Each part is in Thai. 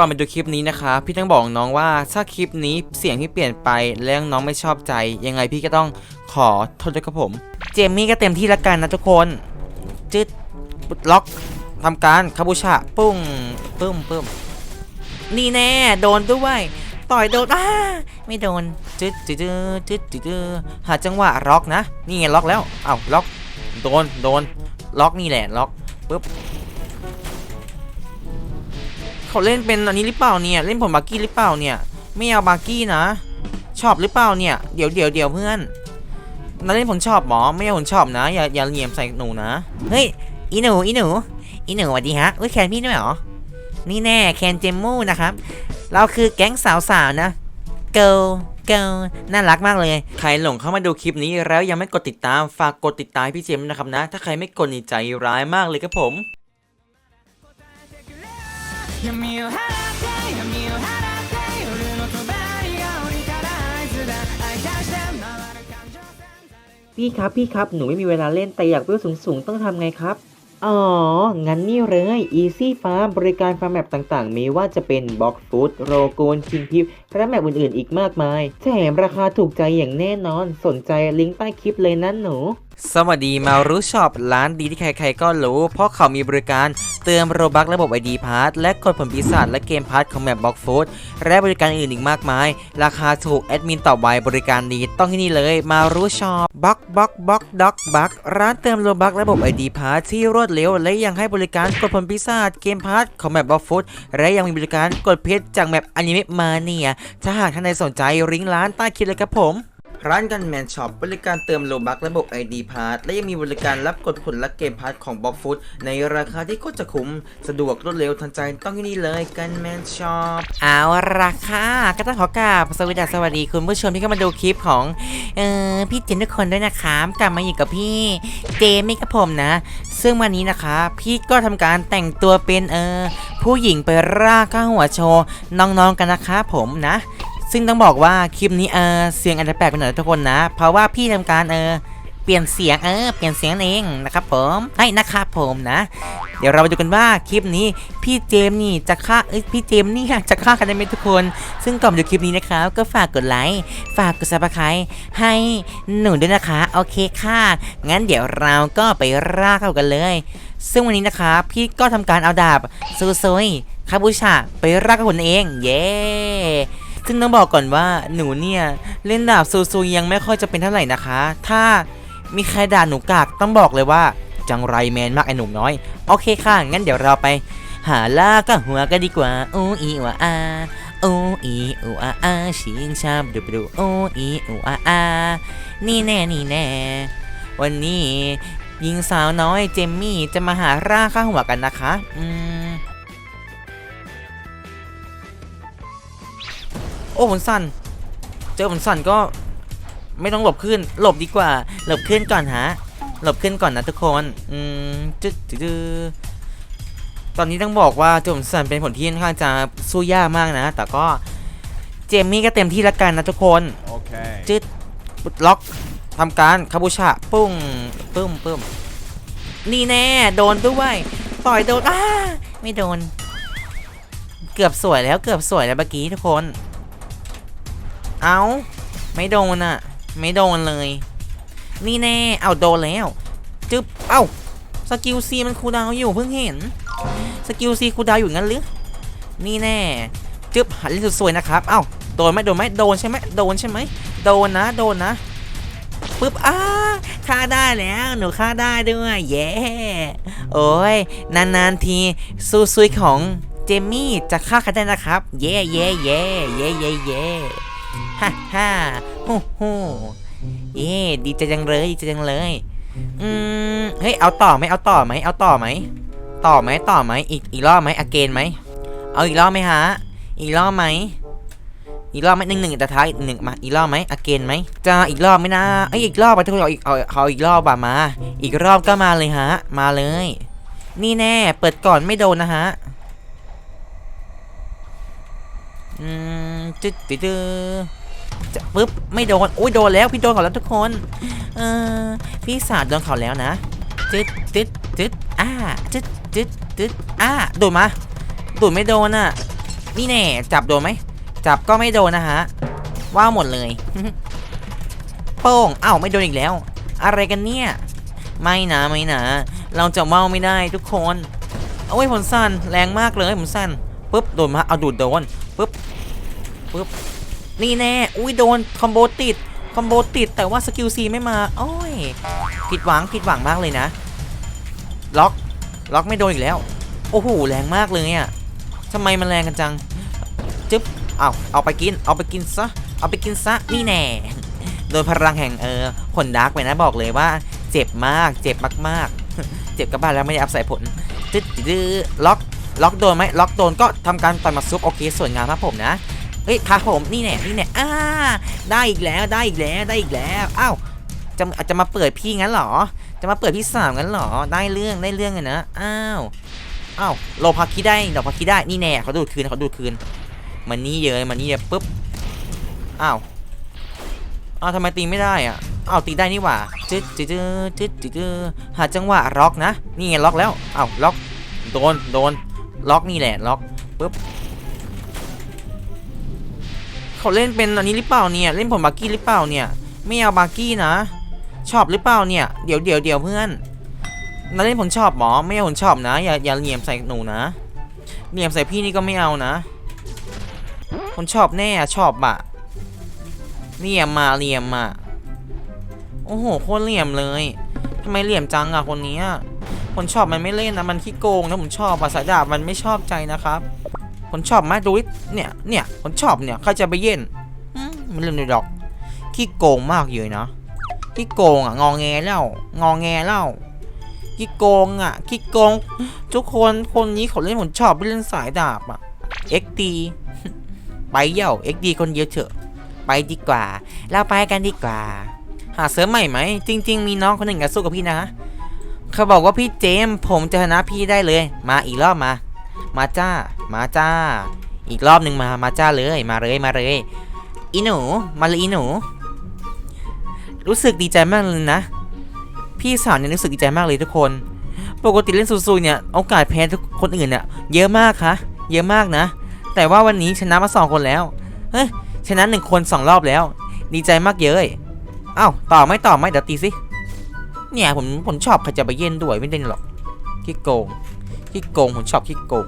ก่อนไปดูคลิปนี้นะคะพี่ต้องบอกน้องว่าถ้าคลิปนี้เสียงที่เปลี่ยนไปแล้วน้องไม่ชอบใจ ยังไงพี่ก็ต้องขอโทษด้วยครับผม เจมมี่ก็เต็มที่ละกันนะทุกคนจึดล็อกทำการคาบูชาปุ้งปึ้มปึ้มนี่แน่โดนด้วยต่อยโดนอ้าไม่โดนจึ๊ดจึ๊ดจึ๊ดจึดจึดหาจังหวะล็อกนะ นี่ไงล็อกแล้วเอ้าล็อกโดนโดนล็อกนี่แหละล็อกปึ๊บ เขาเล่นเป็นอันนี้หรือเปล่าเนี่ย เล่นผลบาร์กี้หรือเปล่าเนี่ย ไม่เอาบาร์กี้นะ ชอบหรือเปล่าเนี่ย เดี๋ยวเดี๋ยวเดี๋ยวเพื่อนนั่นเล่นผลชอบหมอ ไม่เอาผลชอบนะ อย่าอย่าเหลี่ยมใส่หนูนะ เฮ้ย อีหนู อีหนู อีหนูสวัสดีฮะอุ้ยแคนพี่ด้วยเหรอ นี่แน่ แคนเจมมูนะครับ เราคือแก๊งสาวๆนะ เกิลเกิลน่ารักมากเลย ใครหลงเข้ามาดูคลิปนี้แล้วยังไม่กดติดตาม ฝากกดติดตามพี่เจมส์นะครับนะ ถ้าใครไม่กดนี่ใจร้ายมากเลยครับผม 闇を払って闇を払って夜の帳が降りたら合図だ愛出して回る感情線 พี่ครับพี่ครับหนูไม่มีเวลาเล่นแต่อยากเวลสูงสูงๆต้องทำไงครับ อ๋อ งั้นนี่เลย Easy Farm บริการฟาร์มแมปต่างๆ มีว่าจะเป็น Box Food โรโกนคิงพิปและแมปอื่นๆ อีกมากมาย แถมราคาถูกใจอย่างแน่นอน สนใจลิงก์ใต้คลิปเลยนะหนู สวัสดีมารู้ช็อปร้านดีที่ใครๆก็รู้ เพราะเขามีบริการเติมโรบักระบบ ID p a s s และกดผลปีศาจและเกมพาร์ทของแมปบ็อกฟูดและบริการอื่นอีกมากมาย ราคาถูกแอดมินตอบไวบริการดีต้องที่นี่เลย มารู้ช็อปบ็อกบ็อกบ็อกด็อกบักร้านเติมโรบักระบบ ID p a s s ที่รวดเร็ว และยังให้บริการกดผลปีศาจเกมพาร์ทของแมปบ็อกฟูดและยังมีบริการกดเพชรจากแมปอนิเมะมาเนียถ้าหากท่านใดสนใจริงร้านใต้คลิปเลยครับผม ร้านกันแมนช็อปบริการเติมโลบักระบบ ID p a s s และยังมีบริการรับกดผลและเกมพาร์ทของบ็อกฟูดในราคาที่โคตรจะคุ้ม สะดวกรวดเร็วทันใจต้องที่นี่เลยกันแมนช็อปเอาราคาก็ต้องขอกราบสวัสดีสวัสดีคุณผู้ชมที่เข้ามาดูคลิปของเออพี่เจนทุกคนด้วยนะครับกลับมาอยู่กับพี่เจมี่กับผมนะ ซึ่งวันนี้นะคะ พี่ก็ทำการแต่งตัวเป็นเออผู้หญิงไปร่าข้าหัวโชว์น้องๆกันนะคะผมนะ ซึ่งต้องบอกว่าคลิปนี้เออเสียงอาจจะแปลกไปหน่อยนะทุกคนนะ เพราะว่าพี่ทำการเออเปลี่ยนเสียงเออเปลี่ยนเสียงเองนะครับผมให้นะครับผมนะ เดี๋ยวเรามาดูกันว่าคลิปนี้พี่เจมส์นี่จะฆ่าเอ้ยพี่เจมส์นี่จะฆ่ากันได้ไหมทุกคน ซึ่งก่อนดูคลิปนี้นะครับ ก็ฝากกดไลค์ฝากกดซับสไครต์ให้หนูด้วยนะคะโอเคค่ะ งั้นเดี๋ยวเราก็ไปร่าเข้ากันเลย ซึ่งวันนี้นะคะพี่ก็ทำการเอาดาบซูซยคาบูชาไปร่ากับคนเอง เย้ ซึ่งต้องบอกก่อนว่าหนูเนี่ยเล่นดาบซูซูยังไม่ค่อยจะเป็นเท่าไหร่นะคะ ถ้ามีใครด่าหนูกากต้องบอกเลยว่าจังไรแมนมากไอ้หนุ่มน้อย โอเคค่ะ งั้นเดี๋ยวเราไป หาล่าก็หัวกันดีกว่าโออีวาอาโออีอูอาอาชิงชาบดูดูโออีอูอาอานี่แน่นี่แน่ วันนี้หญิงสาวน้อยเจมมี่จะมาหาร่าข้าหัวกันนะคะ อืม อ้ผลสั่น เจอผลสั่นก็ไม่ต้องหลบขึ้น หลบดีกว่า หลบขึ้นก่อนฮะ หลบขึ้นก่อนนะทุกคน อืมจึ๊ดจึ๊ดจึ๊ดตอนนี้ต้องบอกว่าเจอผลสั่นเป็นผลที่ค่อนข้างจะสู้ยากมากนะ แต่ก็เจมมี่ก็เต็มที่ละกันนะทุกคน Okay. จึ๊ดล็อกทำการคาบูชาปุ้งปึ้มปึ้มนี่แน่ โดนด้วยต่อยโดนอ้าไม่โดน เกือบสวยแล้วเกือบสวยแล้วเมื่อกี้ทุกคน เอาไม่โดนอะ ไม่โดนเลย นี่แน่ เอาโดนแล้วจึ๊บ เอ้า สกิลซีมันคูดาวอยู่เพิ่งเห็น สกิลซีคูดาวอยู่งั้นหรือ นี่แน่ จึ๊บหันเล่นสวยนะครับ เอ้า โดนไหมโดนไหมโดนใช่ไหมโดนใช่ไหม โดนนะ โดนนะปึ๊บอ้าฆ่าได้แล้ว หนูฆ่าได้ด้วยเย้โอ้ย นานๆทีซูซุยของเจมี่จะฆ่าใครได้นะครับ เย้เย้เย้เย้เย้เย้ ฮ่าฮ่าฮู้ฮู้เย้ดีใจจังเลยดีใจจังเลย อืมเฮ้ยเอาต่อไหมเอาต่อไหมเอาต่อไหมต่อไหมต่อไหมอีกอีกรอบไหมอเกนไหมเอาอีกรอบไหมฮะอีกรอบไหมอีกรอบไหมหนึ่งหนึ่งแต่ท้ายหนึ่งมาอีกรอบไหมอเกนไหมจะอีกรอบไหมนะเอ้ยอีกรอบไปทุกคนเอาอีกเอาเอาอีกรอบอะมา อีกรอบก็มาเลยฮะ มาเลย นี่แน่ เปิดก่อนไม่โดนนะฮะอืม จึ๊ดจึ๊ดจึ๊ดจะปึ๊บไม่โดนอุ้ยโดนแล้วพี่โดนเขาแล้วทุกคนเออพี่สาวโดนเขาแล้วนะจึ๊ดจึ๊ดจึ๊ดอ่าจึ๊ดจึ๊ดจึ๊ดอ่าโดนมาโดนไม่โดนอะนี่แน่จับโดนไหมจับก็ไม่โดนนะฮะว่าหมดเลยโป้งเอ้าไม่โดนอีกแล้ว อะไรกันเนี่ยไม่นะไม่นะเราจะเมาไม่ได้ทุกคนโอ้ยผลสั้นแรงมากเลยผลสั้นปุ๊บโดนมาเอาดูดโดนปุ๊บ ปุ๊บนี่แน่ อุ้ยโดนคอมโบติด คอมโบติด แต่ว่าสกิลซีไม่มา โอ้ย ผิดหวัง ผิดหวังมากเลยนะ ล็อก ล็อกไม่โดนอีกแล้ว โอ้โห แรงมากเลยอะทำไมมันแรงกันจัง จึ๊บ เอาเอาไปกิน เอาไปกินซะ เอาไปกินซะ นี่แน่ โดนพลังแห่งเออผลดาร์กไปนะบอกเลยว่า เจ็บมาก เจ็บมากๆ เจ็บกับบ้านแล้วไม่ได้อัพใส่ผลตึ๊ดดื้อล็อก ล็อกโดนไหมล็อกโดนก็ทำการต่อยมาซุปโอเคสวยงามครับผมนะ ฮ้ยครับผมนี่แน่นี่แน่อ่าได้อีกแล้วได้อีกแล้วได้อีกแล้วอ้าวจะจะมาเปิดพี่งั้นเหรอ จะมาเปิดพี่สาวงั้นเหรอ ได้เรื่องได้เรื่องเลยนะอ้าวอ้าวโลพาคิได้ดอกพาคิได้นี่แน่เขาดูดคืนเขาดูดคืนมันนี่เยอะมันนี่เยอะปุ๊บอ้าวอ้าวทำไมตีไม่ได้อะอ้าวตีได้นี่หว่าจึ๊ดจึ๊ดจึ๊ดจึ๊ดจึ๊ดหาจังหวะล็อกนะนี่ไงล็อกแล้วอ้าวล็อกโดนโดนล็อกนี่แหละล็อกปุ๊บ เขาเล่นเป็นอันนี้หรือเปล่าเนี่ย เล่นผลบาร์กี้หรือเปล่าเนี่ย ไม่เอาบาร์กี้นะ ชอบหรือเปล่าเนี่ย เดี๋ยวเดี๋ยวเดี๋ยวเพื่อนนาเล่นผลชอบหมอ ไม่เอาผลชอบนะ อย่าอย่าเหลี่ยมใส่หนูนะ เหลี่ยมใส่พี่นี่ก็ไม่เอานะ ผลชอบแน่ชอบอะเหลี่ยมมาเหลี่ยมมาโอ้โหโคตรเหลี่ยมเลยทำไมเหลี่ยมจังอะคนนี้ผลชอบมันไม่เล่นนะ มันขี้โกงนะผมชอบอะสายดาบมันไม่ชอบใจนะครับ ผลชอบไหมดูดิเนี่ย เนี่ยผลชอบเนี่ยใครจะไปเย็นอืมมันเล่นในดอกขี้โกงมากเลยนะขี้โกงอะงองแงแล้วงองแงแล้วขี้โกงอะขี้โกง ทุกคนคนนี้เขาเล่นผมชอบเล่นสายดาบอะ XD ไปเย่า XD คนเดียวเถอะ ไปดีกว่า เราไปกันดีกว่า หาเสริมใหม่ไหม จริง ๆ มีน้องคนหนึ่งอยากสู้กับพี่นะ เขาบอกว่าพี่เจมส์ผมจะชนะพี่ได้เลย มาอีกรอบมา มาจ้า มาจ้า อีกรอบหนึ่งมา มาจ้าเลย มาเลย มาเลย อีหนู มาเลยอีหนู รู้สึกดีใจมากเลยนะ พี่สาวเนี่ยรู้สึกดีใจมากเลยทุกคน ปกติเล่นซูๆเนี่ยโอกาสแพ้ทุกคนอื่นเนี่ยเยอะมากคะเยอะมากนะ แต่ว่าวันนี้ชนะมาสองคนแล้ว เฮ้ย ชนะหนึ่งคนสองรอบแล้ว ดีใจมากเย้ยเอ้าต่อไม่ต่อไม่เดี๋ยวตีสิ เนี่ยผมผมชอบใครจะไปเย็นด้วยไม่ได้หรอกขี้โกง ขี้โกงผมชอบขี้โกง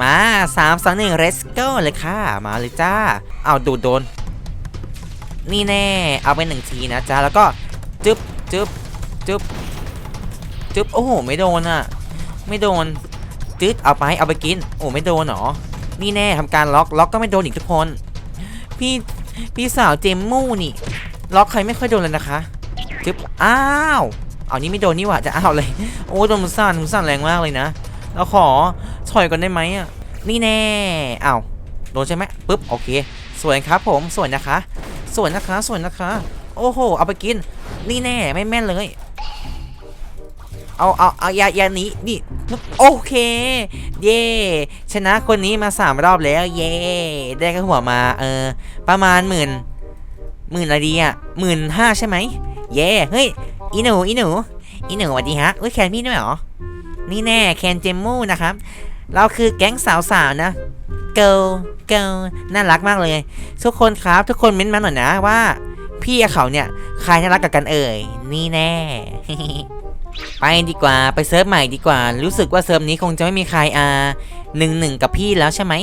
มาสามสองหนึ่ง let's go เลยค่ะ มาเลยจ้า เอาดูโดน นี่แน่ เอาไปหนึ่งทีนะจ้าแล้วก็จึ๊บจึ๊บจึ๊บจึ๊บโอ้โห ไม่โดนอะ ไม่โดนจึ๊ดเอาไปเอาไปกิน โอ้ไม่โดนหรอ นี่แน่ทำการล็อกล็อกก็ไม่โดนอีกทุกคน พี่พี่สาวเจมมู่นี่ ล็อกใครไม่ค่อยโดนเลยนะคะจึ๊บอ้าว เอานี่ไม่โดนนี่หว่าจะอ้าวเลย โอ้โดนมุซ่านมุซ่านแรงมากเลยนะแล้วขอถอยก่อนได้ไหมอะ นี่แน่เอ้าโดนใช่ไหมปุ๊บโอเค สวยครับผมสวยนะคะ สวยนะคะสวยนะคะ โอ้โห เอาไปกิน นี่แน่ไม่แม่นเลย เอาเอาเอาอย่าอย่าหนีนี่โอเค เย่ชนะคนนี้มาสามรอบแล้ว เย่ได้ก็หัวมาเออประมาณหมื่นหมื่นอะไรดีอะหมื่นห้าใช่ไหมเย่เฮ้ย อีหนูอีหนูอีหนูสวัสดีฮะอุ้ยแคนพี่ด้วยเหรอ นี่แน่แคนเจมมูนะครับ เราคือแก๊งสาวๆนะ เกิลเกิลน่ารักมากเลย ทุกคนครับทุกคนเม้นต์มาหน่อยนะว่า พี่กับเขาเนี่ยใครน่ารักกับกันเอ่ย นี่แน่ ไปดีกว่าไปเซิร์ฟใหม่ดีกว่า รู้สึกว่าเซิร์ฟนี้คงจะไม่มีใครอ่าหนึ่งหนึ่งกับพี่แล้วใช่ไหม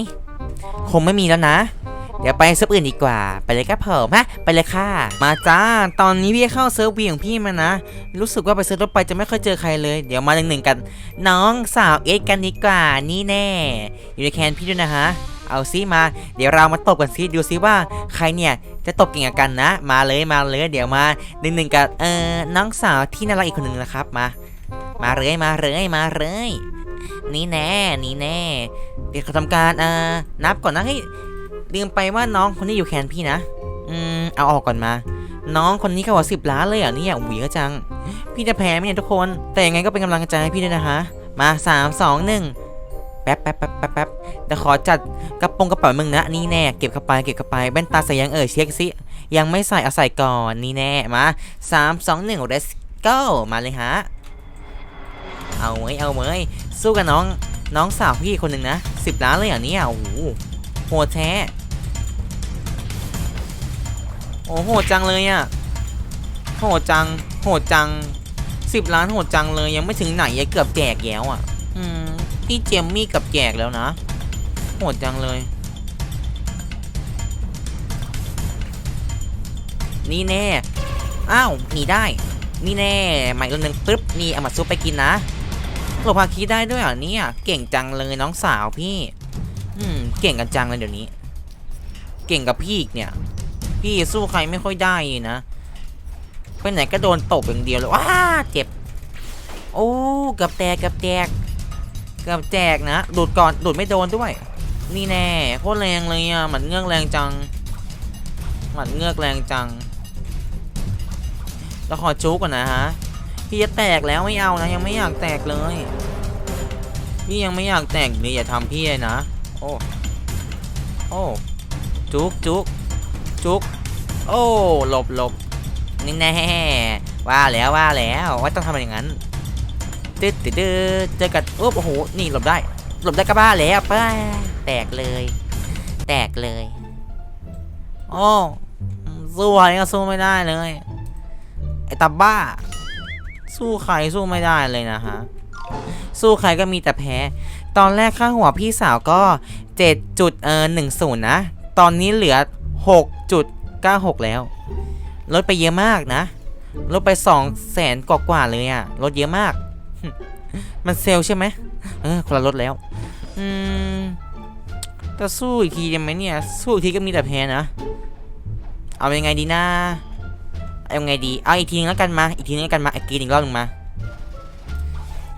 คงไม่มีแล้วนะ เดี๋ยวไปเซิร์ฟอื่นดีกว่า ไปเลยครับผมฮะ ไปเลยค่ะ มาจ้า ตอนนี้พี่เข้าเซิร์ฟวีของพี่มานะ รู้สึกว่าไปเซิร์ฟรถไปจะไม่ค่อยเจอใครเลย เดี๋ยวมาหนึ่งหนึ่งๆกัน น้องสาวเอ็กกันดีกว่า นี่แน่ อยู่ในแคนพี่ด้วยนะฮะ เอาซิมา เดี๋ยวเรามาตบกันซิดูซิว่าใครเนี่ยจะตบเก่งกว่ากันนะ มาเลยมาเลย เดี๋ยวมาหนึ่งหนึ่งๆกับเอ่อน้องสาวที่น่ารักอีกคนหนึ่งนะครับมา มาเลยมาเลยมาเลยนี่แน่ นี่แน่ เดี๋ยวเขาทำการเอ่อนับก่อนนะเฮ้ย ลืมไปว่าน้องคนนี้อยู่แคนพี่นะ อืม เอาออกก่อนมา น้องคนนี้เขาว่าสิบล้านเลยเหรอะเนี่ยหวีก็จัง พี่จะแพ้ไหมเนี่ยทุกคน แต่ยังไงก็เป็นกำลังใจให้พี่ด้วยนะฮะมาสามสองหนึ่งแป๊บแป๊บแป๊บแป๊บแป๊บเดี๋ยวขอจัดกระโปรงกระเป๋ามึงนะ นี่แน่ เก็บเข้าไปเก็บเข้าไปแว่นตาใส่ยังเอ่ยเช็คสิยังไม่ใส่เอาใส่ก่อนนี่แน่มาสามสองหนึ่ง let's go มาเลยฮะเอาเมยเอาเมยสู้กับน้องน้องสาวพี่คนหนึ่งนะสิบล้านเลยเหรอเนี่ยโอ้โห โหดแท้ โอ้โหดจังเลยอะโหดจัง โหดจังสิบล้านโหดจังเลยยังไม่ถึงไหนยังเกือบแจกแล้วอะอืมพี่เจมมี่เกับแจกแล้วนะ โหดจังเลย นี่แน่ อ้าวหนีได้ นี่แน่ใหม่ตัวหนึ่งปึ๊บนี่เอามาซุปไปกินนะหลบพาคีได้ด้วยเหรอเนี่ย เก่งจังเลยน้องสาวพี่ อืม เก่งกันจังเลยเดี๋ยวนี้ เก่งกับพี่อีกเนี่ย พี่สู้ใครไม่ค่อยได้นะไปไหนก็โดนตบอย่างเดียวเลยว้าเจ็บ โอ้กับแตกกับแตกกับแจกนะดูดก่อนดูดไม่โดนด้วย นี่แน่โคตรแรงเลยอะหมันเงือกแรงจังหมันเงือกแรงจังแล้วขอจุกก่อนนะฮะพี่จะแตกแล้วไม่เอานะยังไม่อยากแตกเลย พี่ยังไม่อยากแตกเลยอย่าทำพี่เลยนะ โอ้ โอ้ จุกจุกจุก โอ้ หลบหลบนี่แน่ว่าแล้วว่าแล้วว่าต้องทำอย่างนั้นตึ๊ดตึ๊ดเจอกันอุ๊บโอ้โห นี่หลบได้ หลบได้ก็บ้าแล้วป้าแตกเลย แตกเลย โอ้สู้อะไรก็สู้ไม่ได้เลย ไอ้ตาบ้า สู้ใครสู้ไม่ได้เลยนะฮะ สู้ใครก็มีแต่แพ้ ตอนแรกค่าหัวพี่สาวก็7จุดเออหนึ่งศูนย์นะ ตอนนี้เหลือ 6.96 แล้ว ลดไปเยอะมากนะ ลดไป 2 แสนกว่าเลยอะลดเยอะมาก มันเซลใช่ไหมเออ คนละลดแล้ว อืมจะสู้อีกทีได้ไหมเนี่ย สู้อีกทีก็มีแต่แพ้นะ เอายังไงดีนะ เอายังไงดี เอาอีกทีนึงแล้วกันมา อีกทีนึงแล้วกันมาอีกทีอีกรอบหนึงมา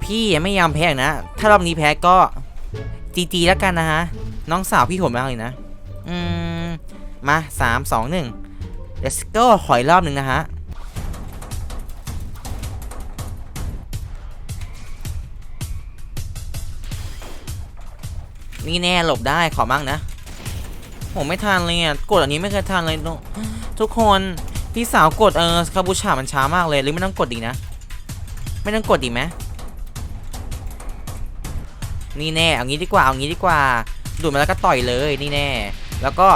พี่ยังไม่ยอมแพ้นะ ถ้ารอบนี้แพ้ก็จีจีแล้วกันนะฮะ น้องสาวพี่โหดมาเลยนะ อืม มาสามสองหนึ่ง let's go ขออีกรอบหนึ่งนะฮะนี่แน่หลบได้ขอบ้างนะ ผมไม่ทันเลยอะกดอันนี้ไม่เคยทันเลยทุกคนพี่สาวกดเออคาบูชามันช้ามากเลยหรือไม่ต้องกดดีนะ ไม่ต้องกดดีไหม นี่แน่เอางี้ดีกว่าเอางี้ดีกว่าดูดมาแล้วก็ต่อยเลยนี่แน่ แล้วก็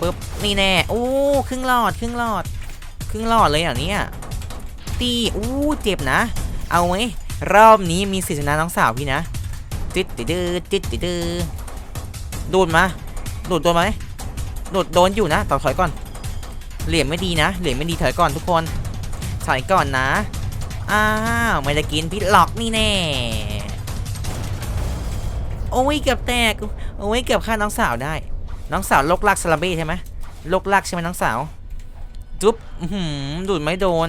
ปึ๊บนี่แน่โอ้ครึ่งหลอดครึ่งหลอด ครึ่งหลอดเลยเหรอะเนี่ยตีอู้เจ็บนะ เอาไหมรอบนี้มีสิทธิชนะน้องสาวพี่นะติดติดือติดติดดื้อดูดมาดูดโดนไหมดูดโดนอยู่นะต่อถอยก่อน เหลี่ยมไม่ดีนะ เหลี่ยมไม่ดีถอยก่อนทุกคนถอยก่อนนะอ้าวไม่ได้กินพิษหลอกนี่แน่ โอ้ยเกือบแตกโอ้ยเกือบฆ่าน้องสาวได้ น้องสาวลกลากสลับเบ้ใช่ไหมลกลากใช่ไหมน้องสาวจุ๊บหือดูดไม่โดน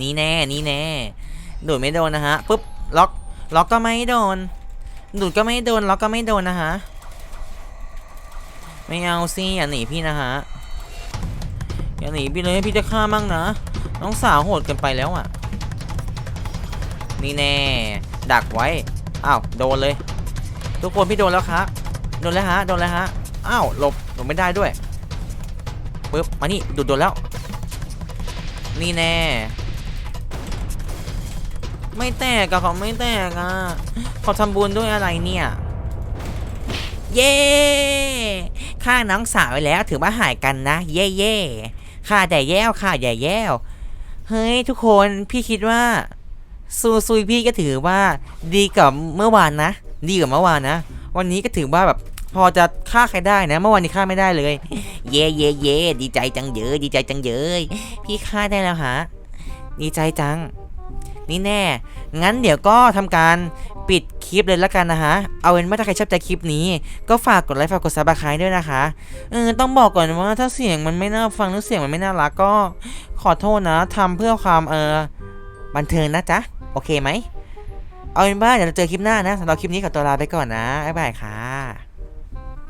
นี่แน่นี่แน่ดูดไม่โดนนะฮะปุ๊บล็อกล็อกก็ไม่โดน ดูดก็ไม่โดนล็อกก็ไม่โดนนะฮะไม่เอาสิอย่าหนีพี่นะฮะอย่าหนีพี่เลยพี่จะฆ่ามั่งนะน้องสาวโหดเกินไปแล้วอะนี่แน่ ดักไว้อ้าวโดนเลย ทุกคนพี่โดนแล้วครับโดนแล้วฮะโดนแล้วฮะอ้าวหลบหลบไม่ได้ด้วยปึ๊บมานี่ดูดโดนแล้ว นี่แน่ไม่แตกอะเขาไม่แตกอะเขาทำบุญด้วยอะไรเนี่ย เย้ข้าน้องสาวไว้แล้วถือว่าหายกันนะ เย่เย่ข้าแต่แย้วข้าใหญ่แย้วเฮ้ยทุกคนพี่คิดว่า ซูซุยพี่ก็ถือว่าดีกว่าเมื่อวานนะ ดีกว่าเมื่อวานนะ วันนี้ก็ถือว่าแบบพอจะฆ่าใครได้นะ เมื่อวานนี้ฆ่าไม่ได้เลย เย่เย่เย่ดีใจจังเยอะดีใจจังเยอะพี่ฆ่าได้แล้วฮะดีใจจัง นี่แน่ งั้นเดี๋ยวก็ทำการปิดคลิปเลยละกันนะฮะ เอาเป็นว่าถ้าใครชอบใจคลิปนี้ ก็ฝากกดไลค์ฝากกดซับสไครต์ด้วยนะคะ เออต้องบอกก่อนว่าถ้าเสียงมันไม่น่าฟังหรือเสียงมันไม่น่ารักก็ขอโทษนะทำเพื่อความเออบันเทิงนะจ๊ะ โอเคไหม เอาเป็นว่าเดี๋ยวเราเจอคลิปหน้านะสำหรับคลิปนี้ขอตัวลาไปก่อนนะบ๊ายบายค่ะ